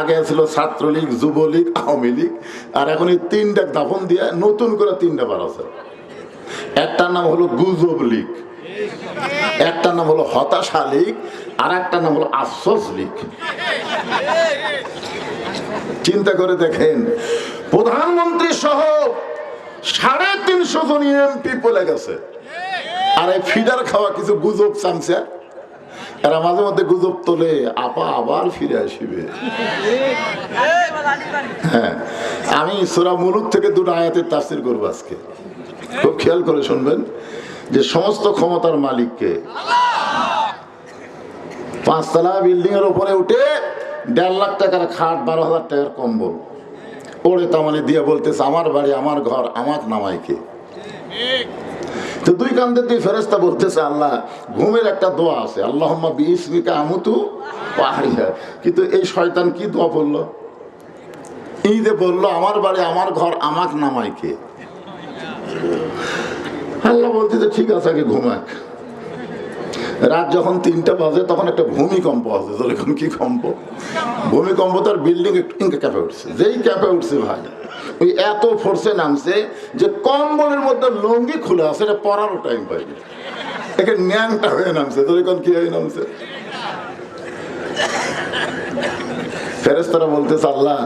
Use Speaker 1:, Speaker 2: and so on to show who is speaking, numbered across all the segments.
Speaker 1: আগে ছিল ছাত্রলীগ, যুবলীগ, আওয়ামী লীগ, আর এখন এই তিনটা দাফন দিয়ে নতুন করে তিনটা বার আছে। একটার নাম হলো গুজব লীগ একটার নাম হলো হতাশা লীগ, আর একটার নাম হলো আশ্বাস লীগ। চিন্তা করে দেখেন, প্রধানমন্ত্রী সহ সাড়ে তিনশো জন এমপি বলে গেছে। আর এই ফিডার খাওয়া কিছু গুজব চামছে এরা মাঝে মধ্যে গুজব তোলে, আপা আবার ফিরে আসিবে। হ্যাঁ আমি সুরা মুলুক থেকে দুটো আয়াতের তাফসির করব আজকে। খুব খেয়াল করে শুনবেন যে সমস্ত ক্ষমতার মালিককে পাঁচতলা বিল্ডিং এর উপরে উঠে দেড় লাখ টাকার খাট, বারো হাজার টাকার কম্বল ওরে তামালে দিয়ে বলতেছে, আমার বাড়ি, আমার ঘর, আমার নামাইকে। তো দুই কান্দে দুই ফেরেস্তা বলতেছে, আল্লাহ, ঘুমের একটা দোয়া আছে। আল্লাহ বিসমিকা আমুতু পাহাড়িয়া কিন্তু এই শয়তান কি দোয়া বলল ঈদে বলল, আমার বাড়ি, আমার ঘর, আমাক নামাইকে আল্লাহ বলতে যে ঠিক আছে, আগে ঘুমাক। রাত যখন তিনটা বাজে, তখন একটা ভূমিকম্প আছে কি কম্প? ভূমিকম্প তার বিল্ডিং একটু ক্যাপে উঠছে। যেই ক্যাপে উঠছে ভাই ওই এত ফোর্সে নামছে যে কম্বলের মধ্যে লঙ্গি খুলে আছে, এটা পরারও টাইম পাইনি। একে ন্যাংটা হয়ে নামছে যেরকম কি হয়ে নামছে? ফেরেস্তারা বলতেছে, আল্লাহ,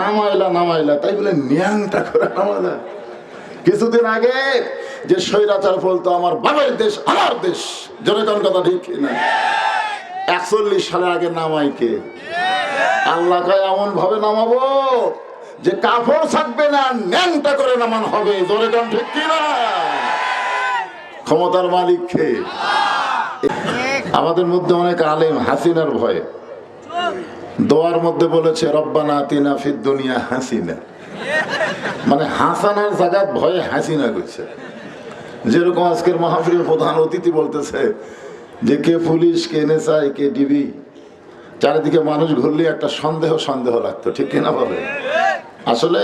Speaker 1: নামাইলা নামাইলা। তাই বলে ন্যাংটা করে কিছুদিন আগে যে স্বৈরাচার বলতো, আমার বাবার দেশ, আমার দেশ। জনগণ কথা ঠিক না? একচল্লিশ সালের আগে নামাইকে আল্লাহ এমন ভাবে নামাবো যে কাপড় থাকবে না, ন্যাংটা করে নামান হবে। জোরে জনগণ ঠিক কিনা? ক্ষমতার মালিক আমাদের মধ্যে অনেক আলেম, হাসিনার ভয়ে। দোয়ার মধ্যে বলেছে, রব্বানা তিনা ফিদ দুনিয়া হাসিনা। মানে হাসানার জায়গা ভয়ে হাসিনা করছে যেরকম আজকের মাহফিলের প্রধান অতিথি বলতেছে যে, কে পুলিশ, কে নেশাই কে ডিবি? চারিদিকে মানুষ ঘুরলে একটা সন্দেহ সন্দেহ লাগতো। ঠিক কিনা বলে আসলে